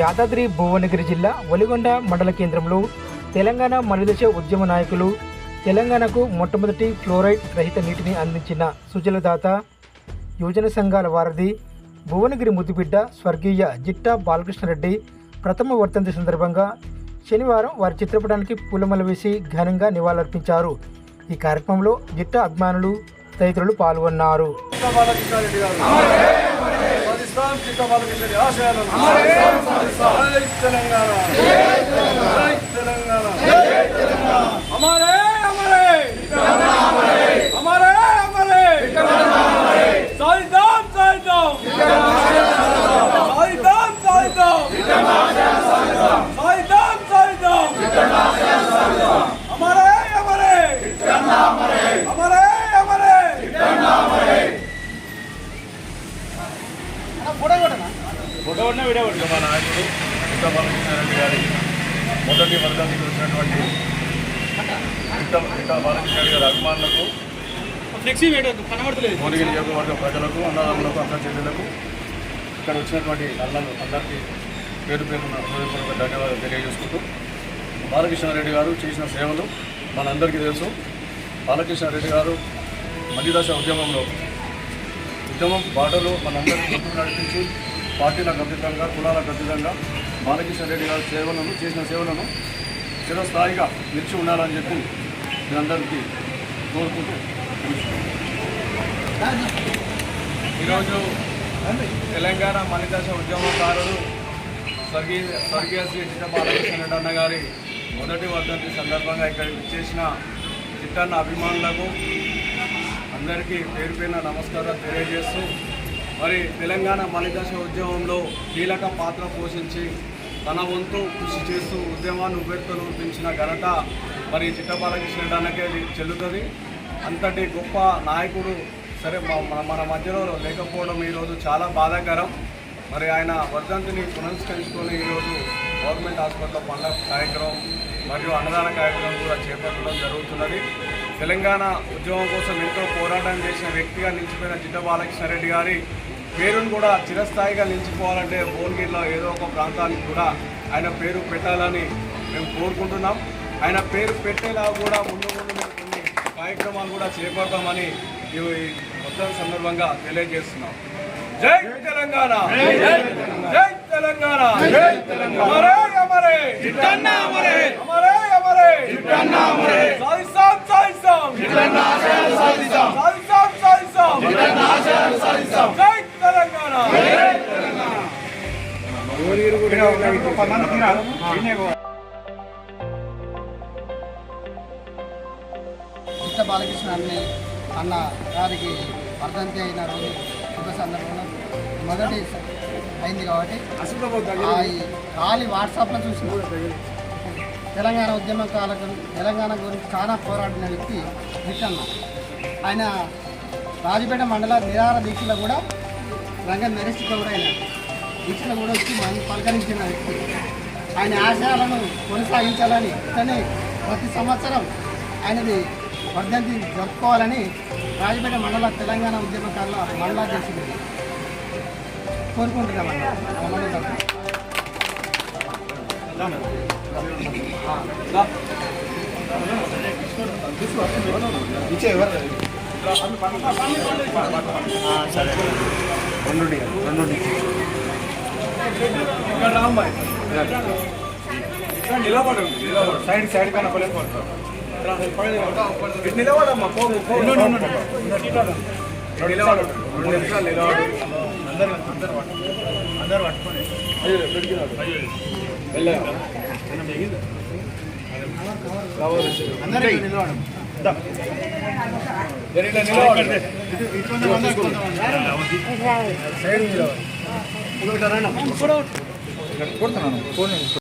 యాదాద్రి భువనగిరి జిల్లా ఒలిగొండ మండల కేంద్రంలో తెలంగాణ మలిదశ ఉద్యమ నాయకులు తెలంగాణకు మొట్టమొదటి ఫ్లోరైడ్ రహిత నీటిని అందించిన సుజలదాత యువజన సంఘాల వారధి భువనగిరి ముద్దుబిడ్డ స్వర్గీయ జిట్టా బాలకృష్ణరెడ్డి ప్రథమ వర్తంతి సందర్భంగా శనివారం వారి చిత్రపటానికి పూలమల వేసి ఘనంగా నివాళులర్పించారు. ఈ కార్యక్రమంలో జిట్టా అభిమానులు తదితరులు పాల్గొన్నారు. చిత్త బాలకృష్ణరెడ్డి ఆశయాలను తెలంగాణ. తెలంగాణ. మా నాయకుడు చిత్త బాలకృష్ణారెడ్డి గారి మొదటి వర్గానికి వచ్చినటువంటి చిత్త చిత్త బాలకృష్ణారెడ్డి గారి అభిమానులకు భువనగిరి నియోజకవర్గ ప్రజలకు అన్నదమ్ములకు అక్క చెల్లెలకు ఇక్కడ వచ్చినటువంటి అన్నలు అందరికీ పేరు పేరున హృదయపూర్వక ధన్యవాదాలు తెలియజేసుకుంటూ బాలకృష్ణారెడ్డి గారు చేసిన సేవలు మనందరికీ తెలుసు. బాలకృష్ణారెడ్డి గారు మధ్యదశ ఉద్యమంలో ఉద్యమం బాటలో మనందరికీ నడిపించి పార్టీలకు అతీతంగా కులాలకు అతీతంగా బాలకృష్ణ రెడ్డి గారి సేవలను చేసిన సేవలను చిరస్థాయిగా నిలిచి ఉండాలని చెప్పి మీరందరికీ కోరుకుంటూ ఈరోజు తెలంగాణ మణిదశ ఉద్యమకారులు స్వర్గీయ స్వర్గీయ శ్రీ చిట్ట బాలకృష్ణ అన్న గారి మొదటి వర్ధంతి సందర్భంగా ఇక్కడికి చేసిన చిట్టన్న అభిమానులకు అందరికీ పేరు పైన నమస్కారాలు తెలియజేస్తూ మరి తెలంగాణ మణిదశ ఉద్యమంలో కీలక పాత్ర పోషించి తన వంతు కృషి చేస్తూ ఉద్యమాన్ని ఉపేత్తులు పెంచిన ఘనత మరి చిట్ట చెల్లుతుంది. అంతటి గొప్ప నాయకుడు సరే మన మన మధ్యలో లేకపోవడం ఈరోజు చాలా బాధాకరం. మరి ఆయన వర్ధంతిని పునస్కరించుకొని ఈరోజు గవర్నమెంట్ హాస్పిటల్లో పండుగ కార్యక్రమం మరియు అన్నదాన కార్యక్రమం కూడా చేపట్టడం జరుగుతున్నది. తెలంగాణ ఉద్యమం కోసం ఎంతో పోరాటం చేసిన వ్యక్తిగా నిలిచిపోయిన జిడ్డ బాలకృష్ణారెడ్డి గారి పేరును కూడా చిరస్థాయిగా నిలిచిపోవాలంటే భువనగిరిలో ఏదో ఒక ప్రాంతానికి కూడా ఆయన పేరు పెట్టాలని మేము కోరుకుంటున్నాం. ఆయన పేరు పెట్టేలా కూడా ముందు ముందు మేము కొన్ని కార్యక్రమాలు కూడా చేపడతామని ఈ ఈ మొత్తం సందర్భంగా తెలియజేస్తున్నాం. జై తెలంగాణ! జై తెలంగాణ. జై బాలకృష్ణ అన్ని అన్న గారికి వర్ధంతి అయిన రోజు శుభ సందర్భంలో మొదటి అయింది కాబట్టి ఈ ఖాళీ వాట్సాప్లో చూసిన తెలంగాణ ఉద్యమం కాలం తెలంగాణ గురించి చాలా పోరాడిన వ్యక్తి విట్టన్న ఆయన రాజపేట మండల నిరార దీక్షలో కూడా రంగం మెరిసి కూడా ఆయన దీక్షలో కూడా వచ్చి మనం పలకరించిన వ్యక్తి. ఆయన ఆశయాలను కొనసాగించాలని ఇతనే ప్రతి సంవత్సరం ఆయనది వర్ధంతి జరుపుకోవాలని రాజపేట మండల తెలంగాణ ఉద్యమకారుల మండల చేసింది కోరుకుంటున్నామన్న మా మండల తరఫున. ఇక్కడ రామ్మాయి సైడ్ సైడ్ కన్నా పడలేదు నిలబడమ్మా నిలబడు రెండు నిమిషాలు నిలబడు అందరూ అందరూ అందరూ పట్టుకొని అందరూ సైడ్